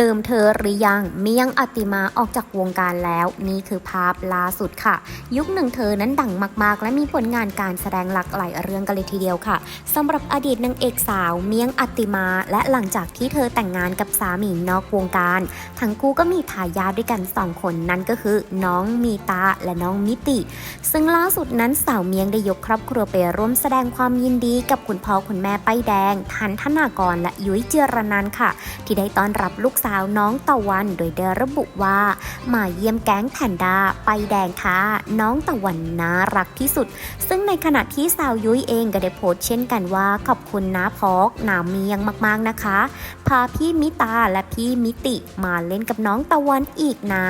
ลิมเธอหรือยังเมียงอติมาออกจากวงการแล้วนี่คือภาพล่าสุดค่ะ ยุคหนึ่งเธอนั้นดังมากๆ และมีผลงานการแสดงหลากหลายเรื่องกันเลยทีเดียวค่ะสำหรับอดีตนางเอกสาวเมียงอติมา และหลังจากที่เธอแต่งงานกับสามีนอกวงการ ทั้งคู่ก็มีทายาทด้วยกันสองคนนั่นก็คือ น้องมีตาและน้องมิติ ซึ่งล่าสุดนั้นสาวเมียงได้ยกครอบครัวไปร่วมแสดงความยินดีกับคุณพ่อคุณแม่ป้ายแดงทันธนากรและยุ้ยเจรนันค่ะ ที่ได้ต้อนรับลูกสาวน้องตะวันโดยได้ระบุว่า มาเยี่ยมแก๊งแพนด้าไปแดงค่ะน้องตะวันน่ารักที่สุด ซึ่งในขณะที่สาวยุ้ยเองก็ได้โพสต์เช่นกันว่า ขอบคุณน้าพอกน้าเมียงมากๆนะคะ พาพี่มิตาและพี่มิติมาเล่นกับน้องตะวันอีกนะ